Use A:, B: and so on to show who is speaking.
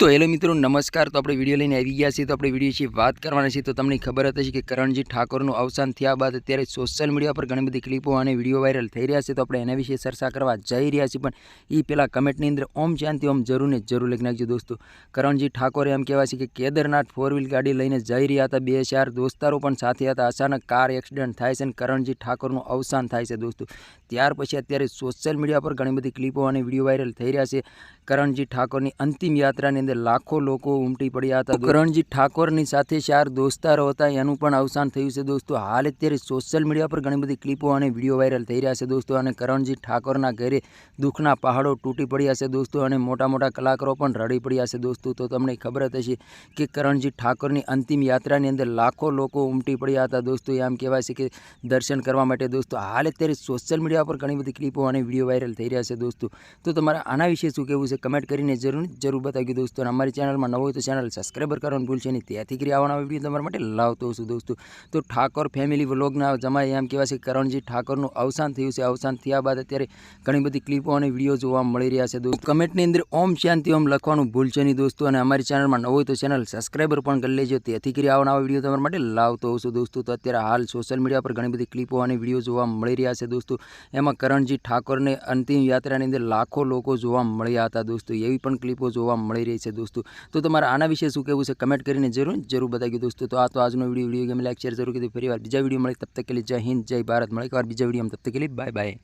A: તો હેલો મિત્રો, નમસ્કાર. તો આપણે વીડિયો લઈને આવી ગયા છીએ. તો આપણે વીડિયો વિશે વાત કરવાના છીએ. તો તમને ખબર હતી કે કરણજી ઠાકોરનું અવસાન થયા બાદ અત્યારે સોશિયલ મીડિયા પર ઘણી બધી ક્લિપો અને વીડિયો વાયરલ થઈ રહ્યા છે. તો આપણે એના વિશે ચર્ચા કરવા જઈ રહ્યા છીએ. પણ એ પહેલાં કમેન્ટની અંદર ઓમ શાંતિ, ઓમ જરૂર ને જરૂર લખી નાખજો દોસ્તો. કરણજી ઠાકોરે એમ કહેવાય છે કે કેદારનાથ ફોર વ્હીલ ગાડી લઈને જઈ રહ્યા હતા. બે ચાર દોસ્તારો પણ સાથે હતા. અચાનક કાર એક્સિડન્ટ થાય છે અને કરણજી ઠાકોરનું અવસાન થાય છે દોસ્તો. ત્યાર પછી અત્યારે સોશિયલ મીડિયા પર ઘણી બધી ક્લિપો અને વીડિયો વાયરલ થઈ રહ્યા છે. કરણજી ઠાકોરની અંતિમ યાત્રાની અંદર લાખો લોકો ઉમટી પડ્યા હતા. કરણજી ઠાકોરની સાથે ચાર દોસ્તારો હતા એનું પણ અવસાન થયું છે દોસ્તો. હાલ અત્યારે સોશિયલ મીડિયા પર ઘણી બધી ક્લિપો અને વીડિયો વાયરલ થઈ રહ્યા છે દોસ્તો. અને કરણજી ઠાકોરના ઘરે દુઃખના પહાડો તૂટી પડ્યા છે દોસ્તો અને મોટા મોટા કલાકારો પણ રડી પડ્યા છે દોસ્તો. તો તમને ખબર જ હશે કે કરણજી ઠાકોરની અંતિમ યાત્રાની અંદર લાખો લોકો ઉમટી પડ્યા હતા દોસ્તો. એમ કહેવાય છે કે દર્શન કરવા માટે દોસ્તો. હાલ અત્યારે સોશિયલ મીડિયા પર ઘણી બધી ક્લિપો અને વીડિયો વાયરલ થઈ રહ્યા છે દોસ્તો. તો તમારે આના વિશે શું કહેવું છે? કમેન્ટ કરીને જરૂર જરૂર બતાવ્યું દોસ્તો. અને અમારી ચેનલમાં નવો હોય તો ચેનલ સબસ્ક્રાઈબર કરવાનું ભૂલશે નહીં. ત્યાંથી કરી આવવાના વીડિયો તમારા માટે લાવતો છું દોસ્તો. તો ઠાકોર ફેમિલી વ્લોગના જમાએ એમ કહેવાય છે કરણજી ઠાકોરનું અવસાન થયું છે. અવસાન થયા બાદ અત્યારે ઘણી બધી ક્લિપો અને વીડિયો જોવા મળી રહ્યા છે દોસ્તો. કમેન્ટની અંદર ઓમ શાંતિ ઓમ લખવાનું ભૂલશે નહીં દોસ્તો અને અમારી ચેનલમાં નવો હોય તો ચેનલ સબસ્ક્રાઈબર પણ કરી લેજો. તેથી કરી આવવાના વીડિયો તમારા માટે લાવતો હોઉં છું દોસ્તો. તો અત્યારે હાલ સોશિયલ મીડિયા પર ઘણી બધી ક્લિપો અને વીડિયો જોવા મળી રહ્યા છે દોસ્તો. એમાં કરણજી ઠાકોરને અંતિમ યાત્રાની અંદર લાખો લોકો જોવા મળ્યા હતા દોસ્તો. એવી પણ ક્લિપો જોવા મળી રહી છે દોસ્તો. તો તમારે આના વિશે શું કહેવું છે કમેન્ટ કરીને જરૂર જરૂર બતાવી દોસ્તો. તો આ તો આજનો વીડિયો વીડિયો ગમે લાઈક શેર જરૂર કીધું. ફરી વાર બીજા વીડિયો મળે. તબ તક કે જય હિન્દ, જય ભારત. મળે એક વાર બીજા વીડિયો તબ તક બાય બાય